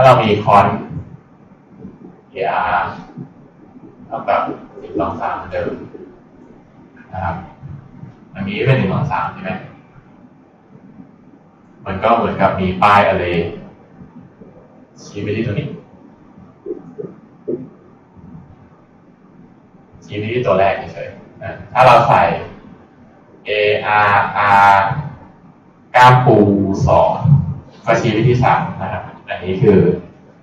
าเรามีคอน AR เท่ากับหนึ่งสองสามเดิมนะครับอันนี้เป็นหนึ่งสองสามใช่ไหมมันก็เหมือนกับมีป้ายอะไรชี้ไปที่ตัวนี้ชี้ไปที่ตัวแรกเฉยๆนะถ้าเราใส่ A R R กล้ามปูสองก็ชี้ไปที่สามนะ นี้คือ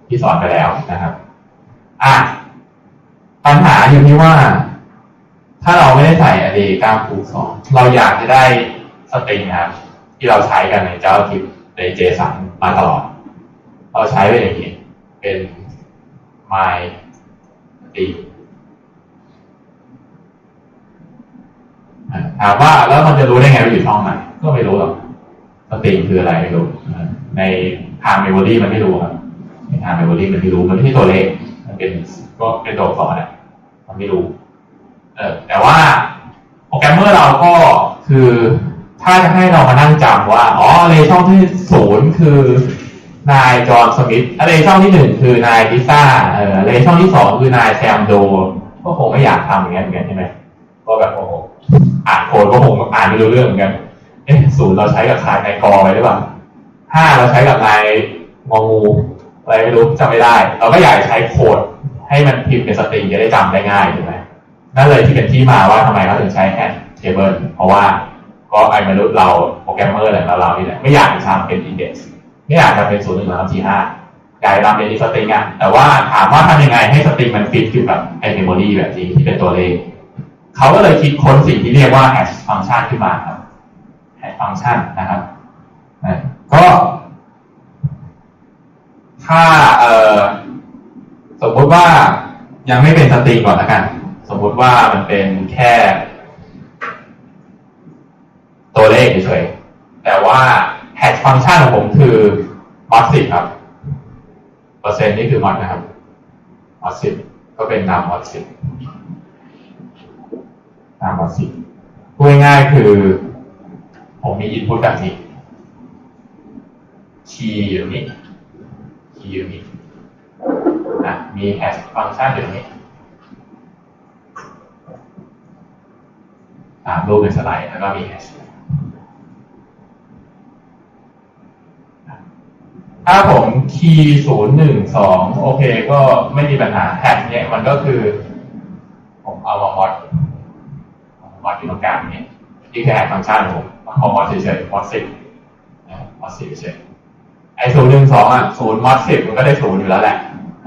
ที่สอนไปแล้วนะครับ อะปัญหาอยู่ที่ว่า ถ้าเราไม่ได้ใส่อเดกล้ามปูสองเราอยากจะได้สตริงครับที่เราใช้กันในเจ้าทิปใน JSON มาตลอด เราใช้เป็นอย่างนี้ เป็น my ตีถามว่าแล้วมันจะรู้ได้ไงว่าอยู่ช่องไหน ก็ไม่รู้หรอกสตริงคืออะไรไม่รู้ใน ทางเมมโมรีมันไม่รู้ครับทางเมมโมรีมันไม่รู้มันไม่ใช่ตัวเลขมันเป็นก็เป็นตัวอักษรแหละมันไม่รู้ เออแต่ว่าโปรแกรมเมอร์เราก็คือถ้าจะให้เรามานั่งจำว่า อ๋อเลช่องที่ศูนย์คือนายจอห์นสมิธอะไรช่องที่หนึ่งคือนายพิซ่าเออเลช่องที่สองคือนายแซมโด ก็คงไม่อยากทำอย่างนั้เหมือนกันใช่ไหมก็แบบโอ้โหอ่านโค้ดก็คงอ่านไม่รู้เรื่องเหมือนกัน เอ๊ะศูนย์เราใช้กับใครนายกอไปหรือเปล่า ห้าเราใช้กับนายงองูอะไรไม่รู้จำไม่ได้ เราก็อยากใช้โค้ดให้มันพิมพ์เป็นสตริงจะได้จำได้ง่ายถูกไหมนั่นเลยที่เป็นที่มาว่าทำไมเขาถึงใช้แฮชเทเบิลเพราะว่าก็ไอ้มนุษย์เราโปรแกรมเมอร์อะไรเราเรานี่แหละไม่อยากทำเป็นอินเด็กซ์ไม่อยากจะเป็นศูนย์หนึ่งสองสามสี่ห้าอยากทำเป็นสตริงอะแต่ว่าถามว่าทำยังไงให้สตริงมันฟิตอยู่กับไอ้เมมโมรีแบบนี้ที่เป็นตัวเลขเขาก็เลยคิดค้นสิ่งที่เรียกว่า hash function ขึ้นมาครับ hash function นะครับ ก็ถ้าเออสมมติว่ายังไม่เป็นสตริก่อนล้วกัน สมมติว่ามันเป็นแค่ ตัวเลขเฉยๆแต่ว่า hash function ของผมคือ mod 10ครับ เปอร์เซ็นต์นี่คือ mod นะครับ mod 10ก็เป็นนาม mod 10นาม mod 10พูดง่ายๆคือ ผมมี input แบบนี้ คีย์อยู่นี้คีย์อยู่นี้นะมี hash function อยู่นี้ตามรูปในสไลด์แล้วก็มี hash ถ้าผมคีย์ศูนย์หนึ่งสองโอเคก็ไม่มีปัญหาแฮชเนี่ยมันก็คือ ผมเอามามอดมอดอยู่ตรงกลางนี้นี่คือแฮชฟังก์ชันผมเอามอดเฉยๆมอดสิบมอดสิบเฉย ศูนย์หนึ่งสองอะศูนย์มอดสิบมันก็ได้ศูนย์อยู่แล้วแหละ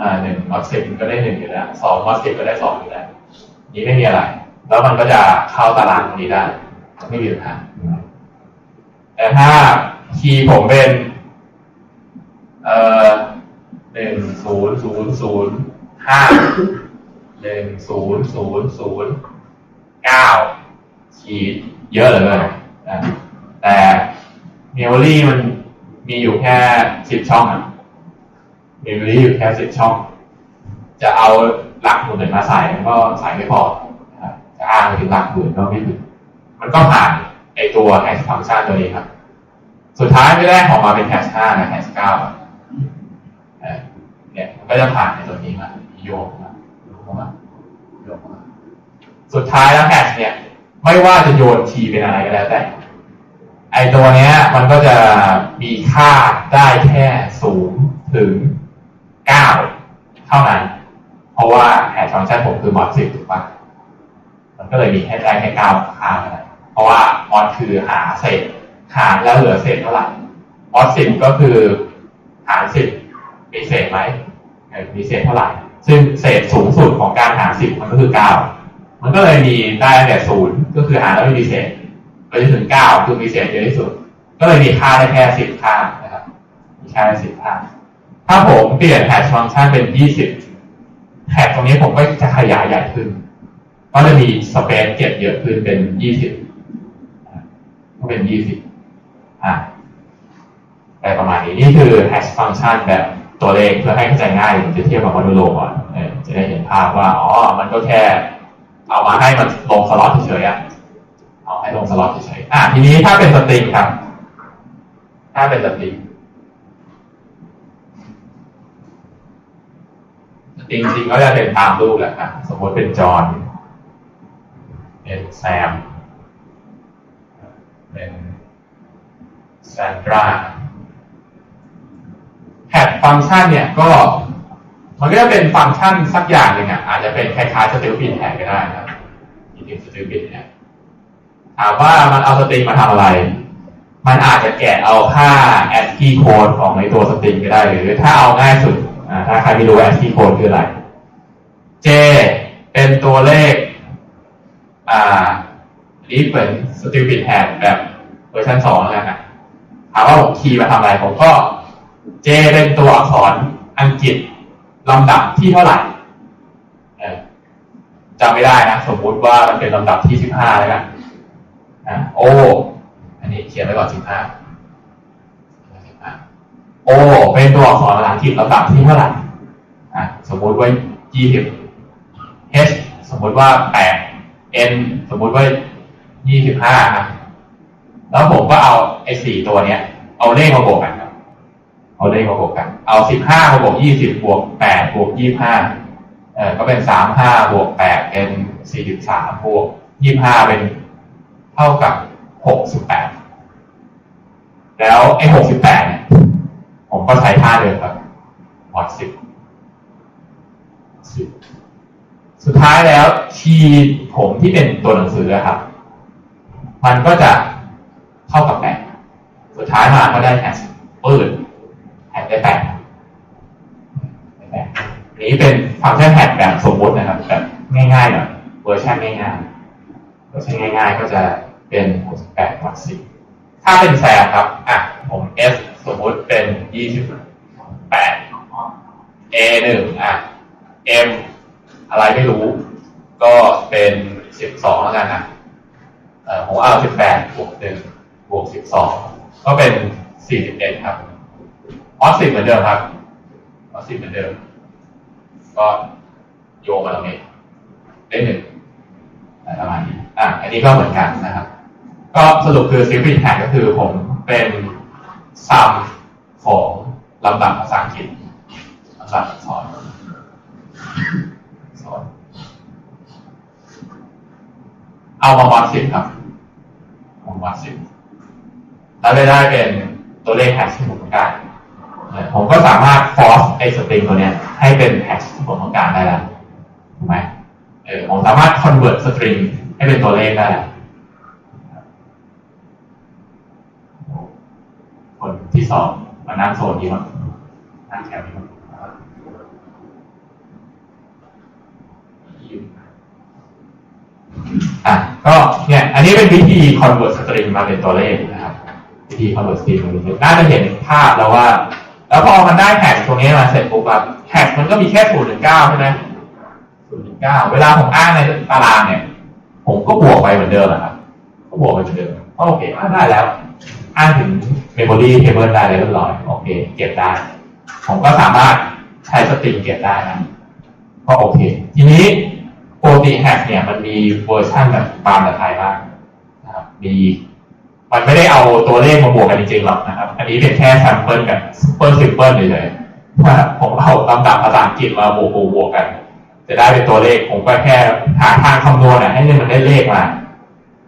อ่าหนึ่งมอดสิบมันก็ได้หนึ่งอยู่แล้วสองมอดสิบก็ได้สองอยู่แล้วนี้ไม่มีอะไร แล้วมันก็จะเข้าตารางตรงนี้ได้ ไม่มีปัญหาแต่ถ้าคีย์ผมเป็น เอ่อหนึ่งศูนย์ศูนย์ศูนย์ห้าหนึ่งศูนย์ศูนย์ศูนย์เก้าขีดเยอะเลยนะแต่เมมโมรี่มัน มีอยู่แค่สิบช่องอะมีมีอยู่แค่สิบช่อง จะเอาหลักหมุนมาใส่ก็ใส่ไม่พอจะอ้างไปถึงหลักหมุนก็ไม่ถึงมันก็ผ่านไอตัวแฮชฟังก์ชันตัวนี้ครับ สุดท้ายไม่ได้ออกมาเป็นแฮชห้านะแฮชเก้าเนี่ยมันก็จะผ่านในตัวนี้มาโยกมาโยกมาโยกมาสุดท้ายแล้วแฮชเนี่ย ไม่ว่าจะโยนทีเป็นอะไรก็แล้วแต่ ตัวเนี้ย มันก็จะมีค่าได้แค่ศูนย์ถึงเก้าเท่านั้น เพราะว่าแฮชฟังก์ชันผมคือมอดสิบถูกปะมันก็เลยมีแค่ได้แค่เก้าค่าเท่านั้นเพราะว่ามอดคือหาเศษหารแล้วเหลือเศษเท่าไหร่มอดสิบก็คือหารสิบมีเศษไหมมีเศษเท่าไหร่ ซึ่งเศษสูงสุดของการหารสิบมันก็คือเก้ามันก็เลยมีได้แต่ศูนย์ก็คือหารแล้วไม่มีเศษ ไปจนถึงเก้าคือมีเศษเยอะที่สุด ก็เลยมีค่าได้แค่สิบค่านะครับ มีค่าได้สิบค่า ถ้าผมเปลี่ยนแฮชฟังก์ชันเป็นยี่สิบแฮชตรงนี้ผมก็จะขยายใหญ่ขึ้น ก็จะมีสเปซเก็บเยอะขึ้นเป็นยี่สิบก็เป็นยี่สิบอ่าไปประมาณนี้นี่คือ hash function แบบตัวเลขเพื่อให้เข้าใจง่ายผมจะเทียบกับโมดูโลก่อนจะได้เห็นภาพว่า อ๋อ มันก็แค่ เอามาให้มันลงสล็อตเฉยๆอะ ให้ลงสล็อตเฉยๆอะทีนี้ถ้าเป็นสตริงครับ ถ้าเป็นสตริงสตริงจริงก็จะเป็นตามรูปแหละครับสมมติเป็นจอห์นเป็นแซม เป็นแซนดราแฮดฟังก์ชันเนี่ยก็ มันก็จะเป็นฟังก์ชันสักอย่างหนึ่งอะอาจจะเป็นคล้ายๆสติลบินแฮดก็ได้นะครับจริงๆสติลบินเนี่ย ถามว่ามันเอาสตริงมาทำอะไร มันอาจจะแกะเอาค่า ASCII code ของในตัวสตริงก็ได้ หรือถ้าเอาง่ายสุดถ้าใครไม่รู้ ASCII code คืออะไร J เป็นตัวเลข อ่าอันนี้เหมือน stupid hat แบบเวอร์ชันสองแล้วกันะถามว่าผมคีย์มาทำอะไร ผมก็ J เป็นตัวอักษรอังกฤษลำดับที่เท่าไหร่เออจำไม่ได้นะ สมมุติว่ามันเป็นลำดับที่สิบห้าแล้วกัน อะ O อันนี้เขียนไว้ก่อนสิบห้าโอเป็นตัวอักษรภาษาอังกฤษลำดับที่เท่าไหร่อะสมมติว่ายี่สิบ H สมมติว่าแปด N สมมติว่ายี่สิบห้านะแล้วผมก็เอาไอ้สี่ตัวเนี้ย เอาเลขมาบวกกันครับเอาเลขมาบวกกัน เอาสิบห้ามาบวกยี่สิบบวกแปดบวกยี่ห้าเออก็เป็นสามห้าบวกแปดเป็นสี่สิบสามบวกยี่ห้าเป็น ท่ากับหกสิบแล้วไอ้หกสิบแปดเนี่ย ผมก็ใช้ท่าเดิมครับมอดสิบสิบสุดท้ายแล้วคีย์ผมที่เป็นตัวหนังสือครับ มันก็จะเท่ากับแปดสุดท้ายมาก็ได้แฮชปืดแฮชได้แปดแปดนนี้เป็นฟังก์ชันแฮชแบบสมมตินะครับแบบง่ายๆหน่อยเวอร์ชันง่ายๆเวอร์ชันง่าย ๆ ก็จะ เป็น 68วัดสิบถ้าเป็นแซมครับ อะ ผม S สมมติเป็น 28 A หนึ่งอะ M อะไรไม่รู้ ก็เป็นสิบสองแล้วกันนะเอ่อผมเอาสิบแปดบวกหนึ่งบวกสิบสองก็เป็นสี่สิบเอ็ดครับออสสิบเหมือนเดิมครับออสสิบเหมือนเดิม ก็โยงมาตรงนี้ได้หนึ่งอะไรประมาณนี้อะอันนี้ก็เหมือนกันนะครับ ก็สรุปคือซิลฟิแท็กก็คือผมเป็นซัมของลำดับภาษาอังกฤษลำดับอักษรสอน เอามาวัดสิบครับเอามาวัดสิบแล้วได้ได้เป็นตัวเลขแฮชที่ผมต้องการผมก็สามารถฟอร์สไอ้สตริงตัวเนี้ย ให้เป็นแฮชที่ผมต้องการได้แล้วถูกไหมเออผมสามารถ convert สตริงให้เป็นตัวเลขได้แล้ว คนที่สองมานั่งโซนนี้มั้งนั่งแถวนี้มั้งอะก็เนี่ยอันนี้เป็นวิธี convert string มาเป็นตัวเลขนะครับวิธี convert string มาเป็นตัวเลขน่าจะเห็นภาพแล้วว่า แล้วพอมันได้แท็กตรงนี้มาเสร็จปุ๊บครับแท็กมันก็มีแค่ศูนย์ถึงเก้าใช่ไหมศูนย์ถึงเก้าเวลาผมอ้างในตารางเนี่ย ผมก็บวกไปเหมือนเดิมอะครับก็บวกไปเหมือนเดิมโอเคอ้างได้แล้ว อ้างถึง memory table ได้เลยเรียบร้อยโอเค เก็บได้ ผมก็สามารถใช้สตริงเก็บได้นะก็โอเค ทีนี้โปกติแฮกเนี่ยมันมีเวอร์ชันแบบตามแบบไทยบ้างนะครับมีมันไม่ได้เอาตัวเลขมาบวกกันจริงๆหรอกนะครับ อันนี้เป็นแค่แซมเปิลกับซูเปอร์ซิมเปิลเฉยว่าผมเอาลำดับภาษาอังกฤษมาบวกบวกกัน จะได้เป็นตัวเลขผมก็แค่หาทางคำนวณอะให้มันได้เลขมา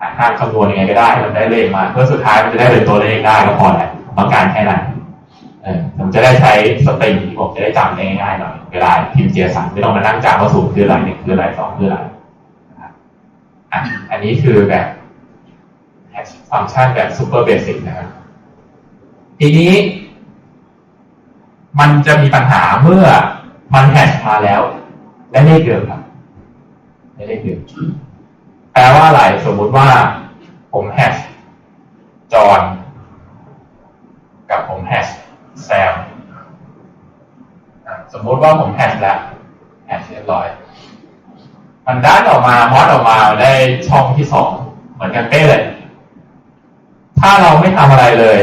หาทางคำนวณยังไงก็ได้มันได้เลขมาเพื่อสุดท้ายมันจะได้เป็นตัวเลขได้ก็พอแหละผมต้องการแค่นั้นเออผมจะได้ใช้สตริงที่ผมจะได้จำได้ง่ายๆหน่อยเวลาพิมพ์เจียสันไม่ต้องมานั่งจำว่าศูนย์คืออะไรหนึ่งคืออะไรสองคืออะไรอันนี้คือแบบฟังก์ชันแบบซูเปอร์เบสิกนะครับทีนี้ มันจะมีปัญหาเมื่อมันแฮชมาแล้ว และเลขเดิมครับและเลขเดิม แปลว่าอะไร สมมุติว่า ผมแฮชจอห์นกับผมแฮชแซมสมมุติว่าผมแฮชแล้วแฮชเรียบร้อย มันด้านออกมามอดออกมาได้ช่องที่สองเหมือนกันเป๊ะเลย ถ้าเราไม่ทำอะไรเลย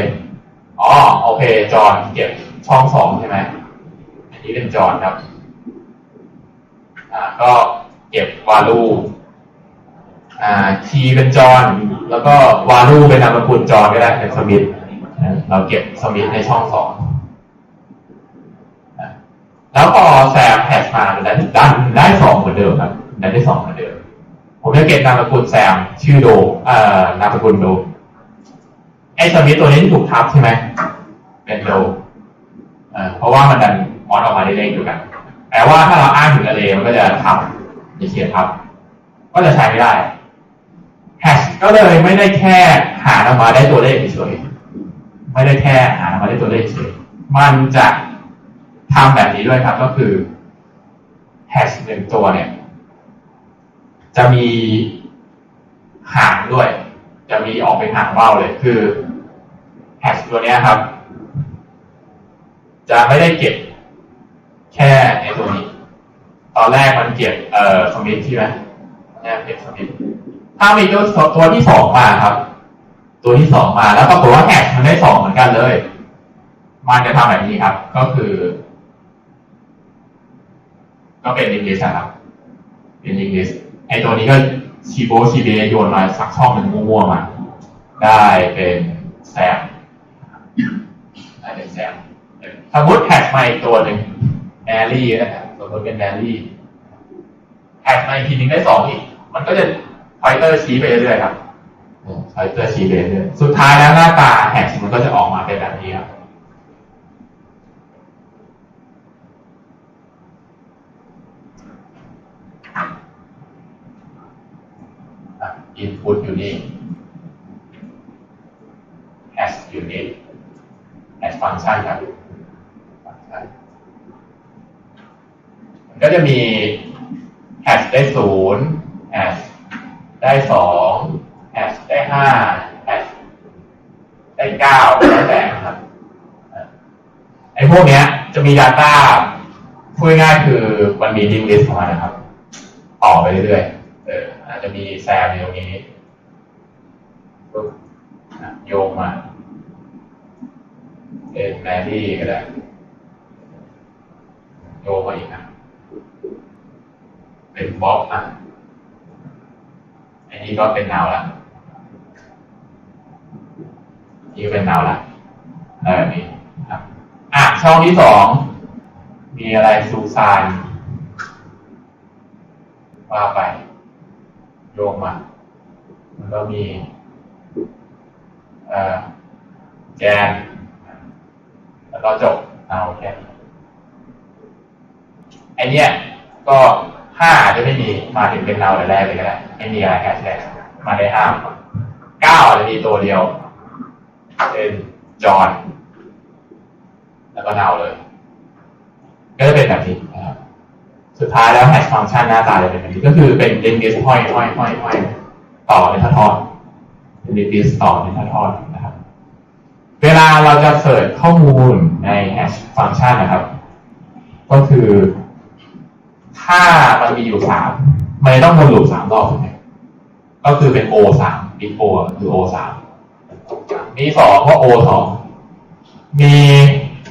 อ๋อโอเค จอห์นเก็บช่องสองใช่ไหมอันนี้เป็นจอห์นครับ อ่า ก็เก็บวาลู ทีเป็นจอนแล้วก็วาลูเป็นนามสกุลจอนก็ได้เป็นสมิธเราเก็บสมิธในช่องสองแล้วพอแซมแฮชมามันดันดันได้สองเหมือนเดิมครับดันได้สองเหมือนเดิม ผมจะเก็บนามสกุลแซมชื่อโดเอ่อนามสกุลโดไอ้สมิธตัวนี้ถูกทับใช่ไหมเป็นโดเอ่อเพราะว่ามันดันมอนออกมาได้เลขอยู่กันแต่ว่าถ้าเราอ้างถึงทะเลมันก็จะทับจะเขียนทับ ก็จะใช้ไม่ได้ แฮชก็เลยไม่ได้แค่หาออกมาได้ตัวเลขเฉยๆไม่ได้แค่หาออกมาได้ตัวเลขเฉยมันจะทำแบบนี้ด้วยครับก็คือแฮชหนึ่งตัวเนี่ย จะมีหางด้วย จะมีออกเป็นหางว่าวเลยคือแฮชตัวเนี้ยครับ จะไม่ได้เก็บแค่ไอ้ตัวนี้ ตอนแรกมันเก็บเอ่อสมิธใช่ไหมเนี่ยเก็บสมิธ ถ้ามีตัวตัวที่สองมาครับ ตัวที่สองมาแล้วปรากฏว่าแฮชมันได้สองเหมือนกันเลย มันจะทำแบบนี้ครับ ก็คือ ก็เป็น English นะครับ เป็น English ไอตัวนี้ก็ชีโบชีเบโยนมาสักช่องหนึ่งมั่วๆมาได้เป็นแซมได้เป็นแซมสมมติแฮชมาอีกตัวหนึ่งแมรี่นะครับสมมติเป็นแมรี่แฮชมาอีกทีนึงได้สองอีก มันก็จะ ไฟเตอร์ชี้ไปเรื่อยๆครับไฟเตอร์ชี้ไปเรื่อยๆสุดท้ายแล้วหน้าตาแฮชมันก็จะออกมาเป็นแบบนี้ครับอินพุตอยู่นี่ as อยู่นี่ as ฟังก์ชันครับฟังก์ชันมันก็จะมี as ได้ศูนย์ as ได้สอง as ได้ห้า as ได้เก้าแล้วแต่ครับไอ้พวกเนี้ย จะมี Data พูดง่ายคือมันมี link list ของมันนะครับ ต่อไปเรื่อยๆเอออาจจะมีแซมอยู่ตรงนี้ปุ๊บโยงมาเป็นแมรี่ก็ได้โยงมาอีกนะเป็นบ๊อบนะ นนี้ก็เป็นนาวละนี่ก็เป็นนาวละเอะไรแบบนี้ครับอะช่องที่สองมีอะไรซูซานว่าไป โยงมามันก็มีเอ่อแกน แล้วก็จบเอาแค่ไอเนี้ยก็ ห้าจะไม่มีมาถึงเป็นเราแต่แรกเลยก็ได้ไม่มีอะไรแค่แค่มาได้ห้าเก้าจะมีตัวเดียวเป็นจอน แล้วก็เนาเลยก็จะเป็นแบบนี้นะครับสุดท้ายแล้วแฮชฟังก์ชันหน้าตาจะเป็นแบบนี้ก็คือเป็นลิงก์ลิสห้อยห้อยห้อยห้อยต่อในทอดเป็นลิงก์ลิสต่อในทอดนะครับ เวลาเราจะเสิร์ชข้อมูลในแฮชฟังก์ชันนะครับ ก็คือ ถ้ามันมีอยู่สามมันต้องวนลูปสามรอบถูกไหมก็คือเป็น O สาม big O คือ O สามมีสองก็ O สองมี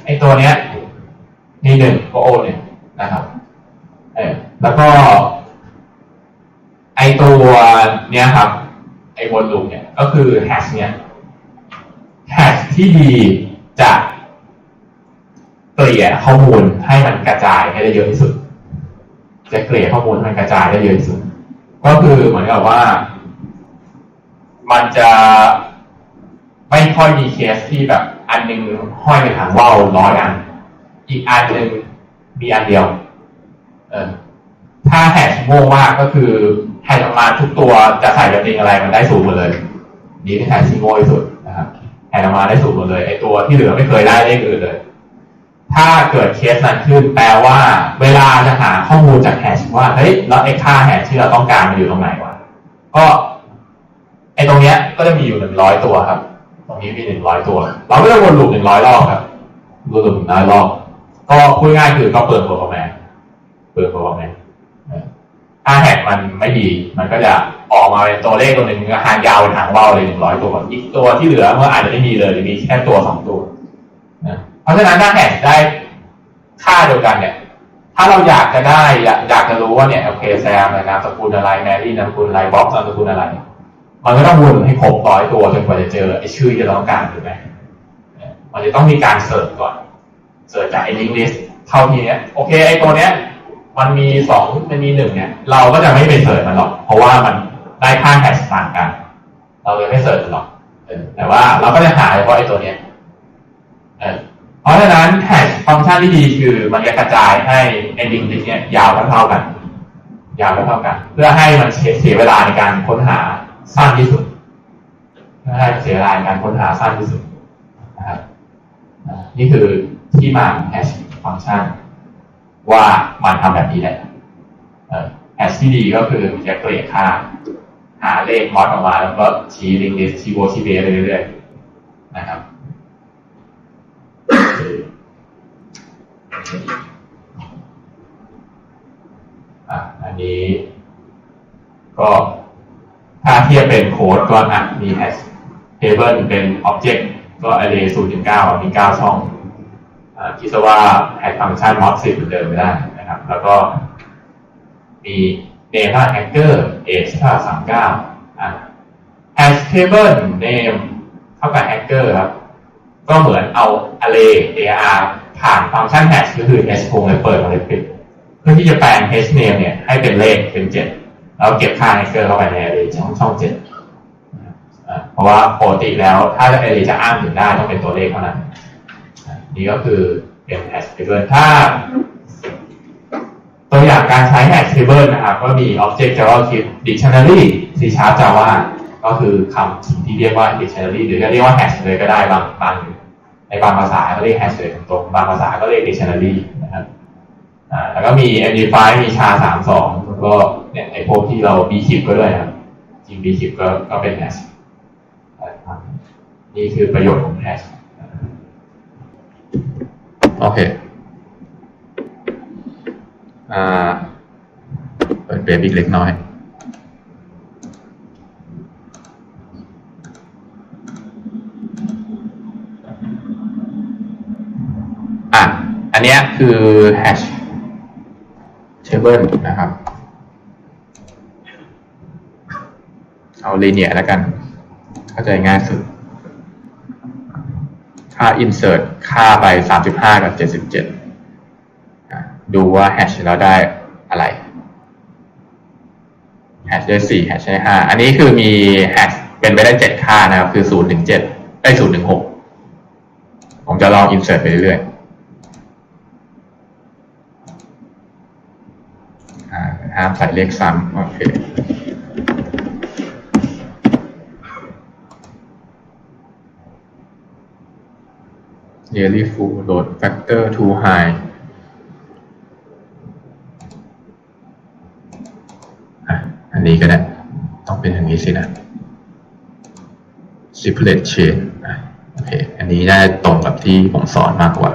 ไอตัวเนี้ย มีหนึ่งก็ O หนึ่งนะครับเออแล้วก็ ไอตัวเนี้ยครับ ไอวนลูปเนี่ย ก็คือแฮชเนี้ยแฮชที่ดีจะเกลี่ยข้อมูลให้มันกระจายให้ได้เยอะที่สุด จะเกลี่ยข้อมูลให้มันกระจายได้เยอะที่สุด ก็คือเหมือนกับว่า มันจะไม่ค่อยมีเคสที่แบบ อันหนึงห้อยไปหางว่าวร้อยอัน อีกอันหนึ่งมีอันเดียว เออถ้าแฮชโง่มากก็คือแฮชออกมาทุกตัวจะใส่กับติงอะไรมันได้สูงหมดเลย นี่เป็นแฮชที่โง่ที่สุดนะครับแฮชออกมาได้สูงหมดเลยไอตัวที่เหลือไม่เคยได้เลขอื่นเลย ถ้าเกิดเคสนั้นขึ้นแปลว่า เวลาจะหาข้อมูลจากแฮชว่าเฮ้ยแล้วไอ้ค่าแฮชที่เราต้องการมันอยู่ตรงไหนวะก็ไอ้ตรงเนี้ยก็จะมีอยู่หนึ่งร้อยตัวครับ ตรงนี้มีหนึ่งร้อยตัว เราก็จะวนลูปหนึ่งร้อยรอบครับวนลูปหนึ่งร้อยรอบก็พูดง่ายคือก็เปิดโปรแกรมเปิดโปรแกรมถ้าแฮชมันไม่ดี มันก็จะออกมาเป็นตัวเลขตัวหนึ่งหางยาวเป็นหางว่าวเลยหนึ่งร้อยตัวอีกตัวที่เหลือเมื่ออาจจะไม่มีเลยหรือมีแค่ตัวสองตัวนะ ราะฉะนั้นถ้าแฮชได้ค่าเดียวกันเนี่ย ถ้าเราอยากจะได้อยากอยากจะรู้ว่าเนี่ยโอเคแซมนามสกุลอะไรแมรี่นามสกุลอะไรบ๊อบนามสกุลอะไร มันก็ต้องวนให้ครบร้อยตัวจนกว่าจะเจอไอ้ชื่อที่เราต้องการถูกไหมมันจะต้องมีการเสิร์ชก่อนเสิร์ชจากไอ้ลิงก์ลิสต์เท่าทีเนี้ยโอเคไอ้ตัวเนี้ย มันมีสองมันมีหนึ่งเนี่ย เราก็จะไม่ไปเสิร์ชมันหรอก เพราะว่ามันได้ค่าแฮชต่างกัน เราเลยไม่เสิร์ชหรอกแต่ว่าเราก็จะหาเฉพาะไอ้ตัวเนี้ยเออ ราะฉะนั้นแฮชฟังก์ชันที่ดีคือมันจะกระจายให้ไอลิงก์เนี่ยยาวเท่ากัน ยาวเท่ากัน เพื่อให้มันเสียเวลาในการค้นหาสั้นที่สุดเพื่อให้เสียเวลาในการค้นหาสั้นที่สุดนะครับนี่คือที่มาของแฮชฟังก์ชัน ว่ามันทำแบบนี้แหละแฮชที่ดีก็คือมันจะเกลี่ยค่า หาเลขมอดออกมาแล้วก็ชี้ลิงก์ลิสชี้โบชี้เบสไปเรื่อยๆนะครับ อันนี้ก็ถ้าเทียบเป็นโค้ดก็อะมีแฮชเทเบิลเป็น Object ก็ Array 0ถึง9มี9ช่องอ่าคิดซะว่าแฮชฟังก์ชัน mod 10เหมือนเดิมไม่ได้นะครับ แล้วก็มี name ว่า hacker age เท่ากับ39อ่า hash table name เท่ากับ hacker ครับ ก็เหมือนเอา array ar ผ่านฟังก์ชัน hash ก็คือ hash โคงเลยเปิดมาเลยปิดเพื่อที่จะแปลง hash name เนี่ยให้เป็นเลขเป็น7แล้วเก็บค่า hacker เข้าไปใน array ช่องช่อง7นะครับอ่าเพราะว่าปกติแล้วถ้า array จะอ้างถึงได้ต้องเป็นตัวเลขเท่านั้น นี่ก็คือเป็น hash table ถ้า ตัวอย่างการใช้ hash table นะครับ ก็มี object javascript dictionary c sharp java ก็คือคำที่เรียกว่า dictionary หรือจะเรียกว่า hash เลยก็ได้บางบาง ในบางภาษาก็เรียก hash เลยตรงบางภาษาก็เรียก dictionary นะครับแล้วก็มี md5 มีชา32แล้วก็เนี่ยไอพวกที่เรา bkip ก็ด้วยครับจริง bkip ก็ก็เป็น hash นะครับนี่คือประโยชน์ของ hash โอเคอ่าเปิดเบบี้เล็กน้อย อะ อันเนี้ยคือ hash table นะครับ เอา linear แล้วกัน เข้าใจง่ายสุดค่า insert ค่าไป 35 กับ 77 ดูว่า hash เราได้อะไร hash ได้ 4 hash ได้ 5 อันนี้คือมี hash เป็นไปได้ 7 ค่านะครับ คือ 0 ถึง 7 ได้ 0 ถึง 6 ผมจะลอง insert ไปเรื่อยๆอ่า ห้ามใส่เลขซ้ำโอเค nearly full load factor too high อะอันนี้ก็ได้ ต้องเป็นอย่างนี้สินะ triplet chain อะโอเค อันนี้ได้ตรงกับที่ผมสอนมากกว่า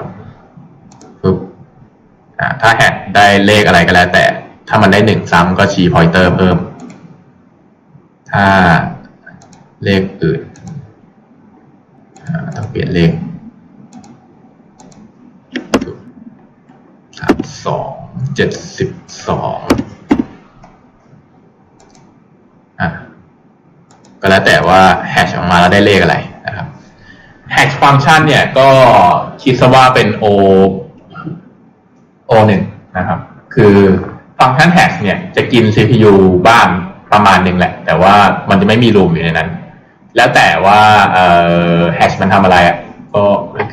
ปึ๊บอะถ้าแฮกได้เลขอะไรก็แล้วแต่ ถ้ามันได้หนึ่งซ้ำก็ชี้ pointer เพิ่ม ถ้าเลขอื่นต้องเปลี่ยนเลขสามสองเจ็ดสิบสองอะก็แล้วแต่ว่าแฮชออกมาแล้วได้เลขอะไรนะครับแฮชฟังก์ชันเนี่ยก็คิดซะว่าเป็น o o หนึ่งนะครับ คือ ฟังก์ชันแฮชเนี่ยจะกิน CPU บ้างประมาณหนึ่งแหละ แต่ว่ามันจะไม่มีรูมอยู่ในนั้น แล้วแต่ว่าเอ่อแฮชมันทำอะไรอะก็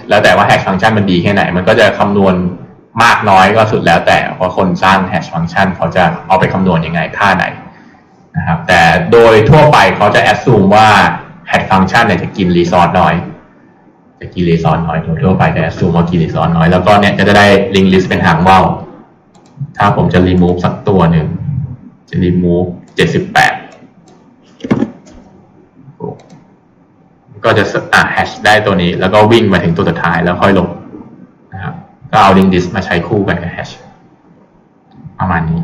แล้วแต่ว่าแฮชฟังก์ชันมันดีแค่ไหน มันก็จะคำนวณมากน้อยก็สุดแล้วแต่ว่าคนสร้างแฮชฟังก์ชันเขาจะเอาไปคำนวณยังไงท่าไหนนะครับแต่โดยทั่วไปเขาจะแอดซูมว่าแฮชฟังก์ชันเนี่ยจะกินรีซอสน้อย จะกินรีซอสน้อยโดยทั่วไปจะแอดซูมว่ากินรีซอสน้อยแล้วก็เนี่ยจะได้ลิงลิสต์เป็นหางว่าว ถ้าผมจะรีมูฟสักตัวหนึ่งจะรีมูฟเจ็ดสิบแปดก็จะอ่าแฮชได้ตัวนี้ แล้วก็วิ่งมาถึงตัวสุดท้ายแล้วค่อยลงนะครับก็เอา link list มาใช้คู่กันกับแฮชประมาณนี้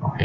โอเค